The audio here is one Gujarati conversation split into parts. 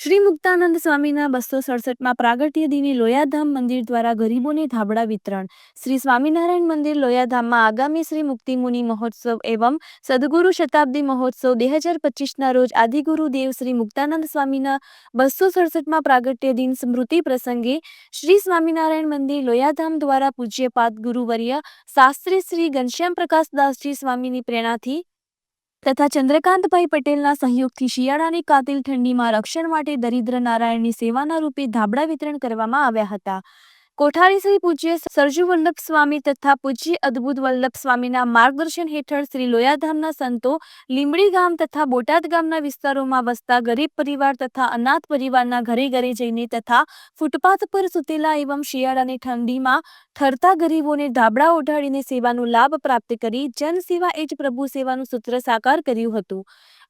શ્રી મુક્તાનંદ સ્વામીના બસો સડસઠમાં પ્રાગટ્ય દિને લોયાધામ મંદિર દ્વારા ગરીબોને ધાબળા વિતરણ. શ્રી સ્વામિનારાયણ મંદિર લોયાધામમાં આગામી શ્રી મુક્તિમુનિ મહોત્સવ એવં સદગુરુ શતાબ્દી મહોત્સવ બે હજાર પચીસના રોજ આદિગુરુ દેવ શ્રી મુક્તાનંદ સ્વામીના બસો સડસઠમાં પ્રાગટ્ય દિન સ્મૃતિ પ્રસંગે શ્રી સ્વામિનારાયણ મંદિર લોયાધામ દ્વારા પૂજ્યપાદ ગુરુવર્ય શાસ્ત્રી શ્રી ઘનશ્યામ પ્રકાશદાસજી સ્વામીની પ્રેરણાથી તથા ચંદ્રકાંતભાઈ પટેલના સહયોગથી શિયાળાની કાતિલ ઠંડીમાં રક્ષણ માટે દરિદ્ર નારાયણની સેવાના રૂપે ધાબળા વિતરણ કરવામાં આવ્યા હતા. કોઠારી શ્રી પૂજ્ય સરજુ વલ્લભ સ્વામી તથા પૂજ્ય અદ્ભુત વલ્લભ સ્વામીના માર્ગદર્શન હેઠળ શ્રી લોયાધામના સંતો લીંબડી ગામ તથા બોટાદ ગામના વિસ્તારોમાં વસતા ગરીબ પરિવાર તથા અનાથ પરિવારના ઘરે ઘરે જઈને તથા ફૂટપાથ પર સૂતેલા એવં શિયાળાની ઠંડીમાં ઠરતા ગરીબોને ધાબળા ઓઢાડીને સેવાનો લાભ પ્રાપ્ત કરી જનસેવા એ જ પ્રભુ સેવાનું સૂત્ર સાકાર કર્યું હતું.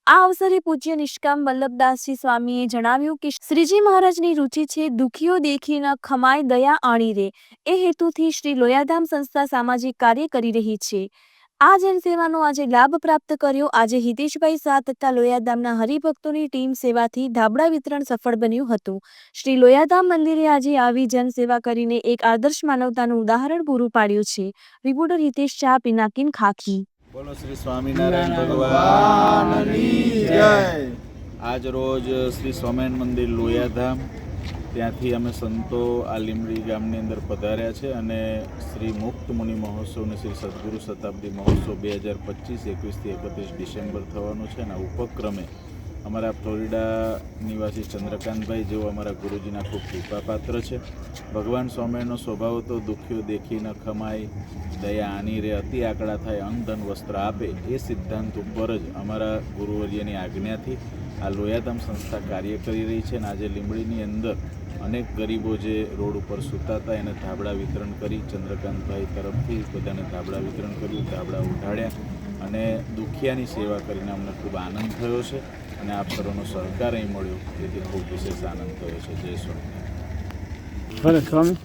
આ અવસરે પૂજ્ય નિષ્કામ વલ્લભદાસજી સ્વામીએ જણાવ્યું કે શ્રીજી મહારાજની રુચિ છે, દુખીઓ દેખી ન ખમાય દયા આણી રે. એ હેતુથી શ્રી લોયાધામ સંસ્થા સામાજિક કાર્ય કરી રહી છે. આ જનસેવાનો આજે લાભ પ્રાપ્ત કર્યો. આજે હિતેશભાઈ શાહ તથા લોયાધામના હરિભક્તોની ટીમ સેવાથી ધાબળા વિતરણ સફળ બન્યું હતું. શ્રી લોયાધામ મંદિરે આજે આવી જનસેવા કરીને એક આદર્શ માનવતાનું ઉદાહરણ પૂરું પાડ્યું છે. રિપોર્ટર હિતેશ શાહ, પિનાકિન ખાખી. બોલો શ્રી સ્વામિનારાયણ ભગવાન. જય. આજ રોજ શ્રી સ્વામિનારાયણ મંદિર લોયાધામ ત્યાંથી અમે સંતો આ લીમડી ગામની અંદર પધાર્યા છે અને શ્રી મુક્ત મુનિ મહોત્સવ અને શ્રી સદગુરુ શતાબ્દી મહોત્સવ બે હજાર પચીસ એકવીસથી એકત્રીસ ડિસેમ્બર થવાનો છે અને ઉપક્રમે અમારા ફ્લોરિડા નિવાસી ચંદ્રકાંતભાઈ જેઓ અમારા ગુરુજીના ખૂબ કૃપાપાત્ર છે. ભગવાન સ્વામિનારાયણનો સ્વભાવ તો દુખ્યો દેખી ન ખમાય, દયા આની રે, અતિ આકડા થાય અંગધન વસ્ત્ર આપે એ સિદ્ધાંત ઉપર જ અમારા ગુરુવર્યની આજ્ઞાથી આ લોયાધામ સંસ્થા કાર્ય કરી રહી છે અને આજે લીંબડીની અંદર અનેક ગરીબો જે રોડ ઉપર સૂતા હતા એને ધાબળા વિતરણ કરી ચંદ્રકાંતભાઈ તરફથી બધાને ધાબળા વિતરણ કર્યું, ધાબળા ઉઠાડ્યા અને દુખિયાની સેવા કરીને અમને ખૂબ આનંદ થયો છે. અને આપ સર્વનો સહકાર અહીં મળ્યો. તેથી ખૂબ વિશેષ આનંદ થયો છે. જય સ્વામી ભલે સ્વામી.